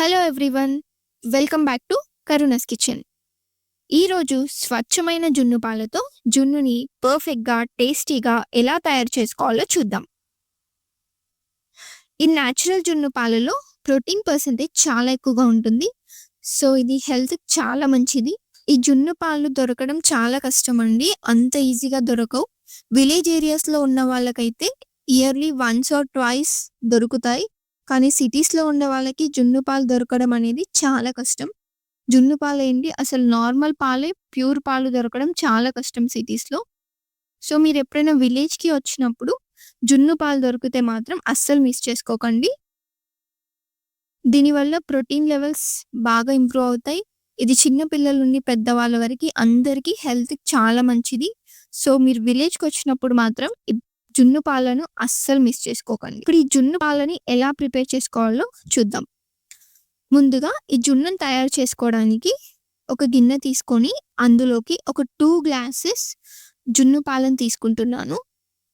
Hello everyone welcome back to Karuna's kitchen ఈరోజు స్వచ్ఛమైన జున్ను పాలతో జున్నుని పర్ఫెక్ట్గా టేస్టీగా ఎలా తయారు చేసుకోవాలో చూద్దాం. ఈ న్యాచురల్ జున్ను పాలలో ప్రోటీన్ పర్సెంటేజ్ చాలా ఎక్కువగా ఉంటుంది. సో ఇది హెల్త్ చాలా మంచిది. ఈ జున్ను పాలు దొరకడం చాలా కష్టం అండి. అంత ఈజీగా దొరకవు. విలేజ్ ఏరియాస్లో ఉన్న వాళ్ళకైతే ఇయర్లీ వన్స్ ఆర్ ట్వైస్ దొరుకుతాయి. కానీ సిటీస్లో ఉండే వాళ్ళకి జున్ను పాలు దొరకడం అనేది చాలా కష్టం. జున్ను పాలు ఏంటి? అసలు నార్మల్ పాలే ప్యూర్ పాలు దొరకడం చాలా కష్టం సిటీస్లో. సో మీరు ఎప్పుడైనా విలేజ్కి వచ్చినప్పుడు జున్ను పాలు దొరికితే మాత్రం అస్సలు మిస్ చేసుకోకండి. దీనివల్ల ప్రోటీన్ లెవెల్స్ బాగా ఇంప్రూవ్ అవుతాయి. ఇది చిన్న పిల్లల నుండి పెద్దవాళ్ళ వరకు అందరికీ హెల్త్కి చాలా మంచిది. సో మీరు విలేజ్కి వచ్చినప్పుడు మాత్రం జున్ను పాలను అస్సలు మిస్ చేసుకోకండి. ఇప్పుడు ఈ జున్ను పాలని ఎలా ప్రిపేర్ చేసుకోవాలో చూద్దాం. ముందుగా ఈ జున్నును తయారు చేసుకోవడానికి ఒక గిన్నె తీసుకొని అందులోకి ఒక టూ గ్లాసెస్ జున్ను పాలను తీసుకుంటున్నాను.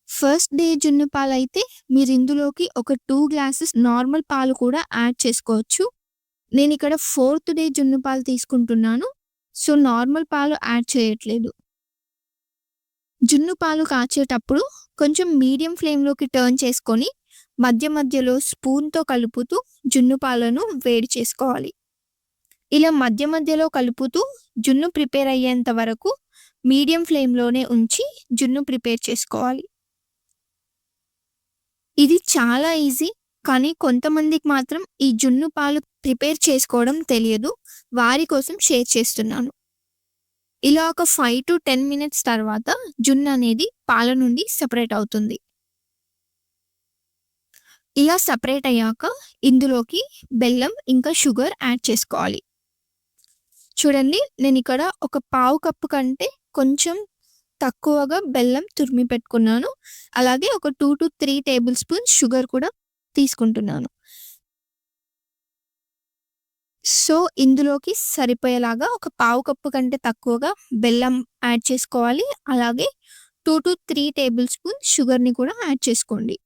ఫస్ట్ డే జున్ను పాలు అయితే మీరు ఇందులోకి ఒక టూ గ్లాసెస్ నార్మల్ పాలు కూడా యాడ్ చేసుకోవచ్చు. నేను ఇక్కడ ఫోర్త్ డే జున్ను పాలు తీసుకుంటున్నాను. సో నార్మల్ పాలు యాడ్ చేయట్లేదు. జున్ను పాలు కాచేటప్పుడు కొంచెం మీడియం ఫ్లేమ్లోకి టర్న్ చేసుకొని మధ్య మధ్యలో స్పూన్తో కలుపుతూ జున్ను పాలను వేడి చేసుకోవాలి. ఇలా మధ్య మధ్యలో కలుపుతూ జున్ను ప్రిపేర్ అయ్యేంత వరకు మీడియం ఫ్లేమ్లోనే ఉంచి జున్ను ప్రిపేర్ చేసుకోవాలి. ఇది చాలా ఈజీ కానీ కొంతమందికి మాత్రం ఈ జున్ను పాలు ప్రిపేర్ చేసుకోవడం తెలియదు. వారి కోసం షేర్ చేస్తున్నాను. ఇలా ఒక ఫైవ్ టు టెన్ మినిట్స్ తర్వాత జున్ను అనేది పాల నుండి సపరేట్ అవుతుంది. ఇలా సపరేట్ అయ్యాక ఇందులోకి బెల్లం ఇంకా షుగర్ యాడ్ చేసుకోవాలి. చూడండి నేను ఇక్కడ ఒక పావు కప్పు కంటే కొంచెం తక్కువగా బెల్లం తురిమి పెట్టుకున్నాను. అలాగే ఒక two to three tablespoon sugar కూడా తీసుకుంటున్నాను. సో ఇందులోకి సరిపోయేలాగా ఒక పావు కప్పు కంటే తక్కువగా బెల్లం యాడ్ చేసుకోవాలి. అలాగే two to three tablespoon షుగర్ని కూడా యాడ్ చేసుకోండి.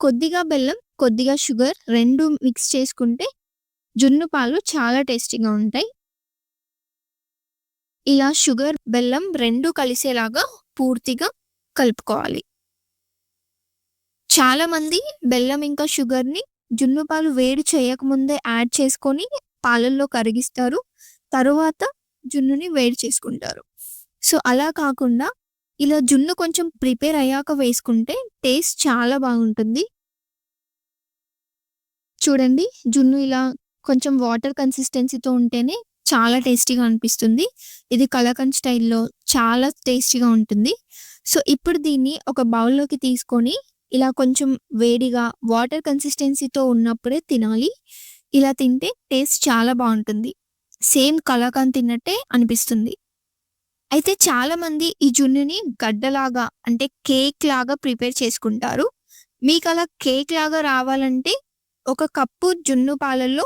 కొద్దిగా బెల్లం కొద్దిగా షుగర్ రెండు మిక్స్ చేసుకుంటే జున్ను పాలు చాలా టేస్టీగా ఉంటాయి. ఇలా షుగర్ బెల్లం రెండు కలిసేలాగా పూర్తిగా కలుపుకోవాలి. చాలామంది బెల్లం ఇంకా షుగర్ని జున్ను పాలు వేడి చేయకముందే యాడ్ చేసుకొని పాలల్లో కరిగిస్తారు. తరువాత జున్నుని వేడి చేసుకుంటారు. సో అలా కాకుండా ఇలా జున్ను కొంచెం ప్రిపేర్ అయ్యాక వేసుకుంటే టేస్ట్ చాలా బాగుంటుంది. చూడండి జున్ను ఇలా కొంచెం వాటర్ కన్సిస్టెన్సీతో ఉంటేనే చాలా టేస్టీగా అనిపిస్తుంది. ఇది కలకండ్ స్టైల్లో చాలా టేస్టీగా ఉంటుంది. సో ఇప్పుడు దీన్ని ఒక బౌల్లోకి తీసుకొని ఇలా కొంచెం వేడిగా వాటర్ కన్సిస్టెన్సీతో ఉన్నప్పుడే తినాలి. ఇలా తింటే టేస్ట్ చాలా బాగుంటుంది. సేమ్ కలాకాన్ తిన్నట్టే అనిపిస్తుంది. అయితే చాలామంది ఈ జున్నుని గడ్డలాగా అంటే కేక్ లాగా ప్రిపేర్ చేసుకుంటారు. మీకు అలా కేక్ లాగా రావాలంటే ఒక కప్పు జున్ను పాలల్లో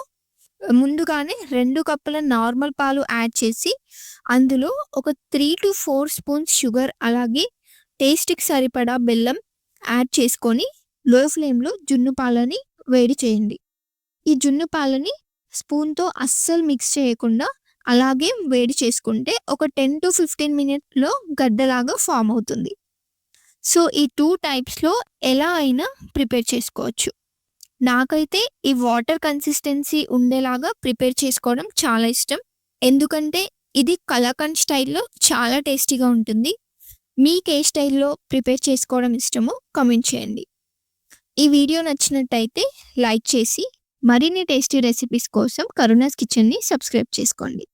ముందుగానే రెండు కప్పుల నార్మల్ పాలు యాడ్ చేసి అందులో ఒక three to four spoons sugar అలాగే టేస్ట్కి సరిపడా బెల్లం యాడ్ చేసుకొని లో ఫ్లేమ్లో జున్ను పాలని వేడి చేయండి. ఈ జున్ను పాలని స్పూన్తో అస్సలు మిక్స్ చేయకుండా అలాగే వేడి చేసుకుంటే ఒక టెన్ టు ఫిఫ్టీన్ మినిట్లో గడ్డలాగా ఫామ్ అవుతుంది. సో ఈ టూ టైప్స్లో ఎలా అయినా ప్రిపేర్ చేసుకోవచ్చు. నాకైతే ఈ వాటర్ కన్సిస్టెన్సీ ఉండేలాగా ప్రిపేర్ చేసుకోవడం చాలా ఇష్టం. ఎందుకంటే ఇది కలాకండ్ స్టైల్లో చాలా టేస్టీగా ఉంటుంది. మీకు ఏ స్టైల్లో ప్రిపేర్ చేసుకోవడం ఇష్టమో కమెంట్ చేయండి. ఈ వీడియో నచ్చినట్టయితే లైక్ చేసి మరిన్ని టేస్టీ రెసిపీస్ కోసం కరుణాస్ కిచెన్ని సబ్స్క్రైబ్ చేసుకోండి.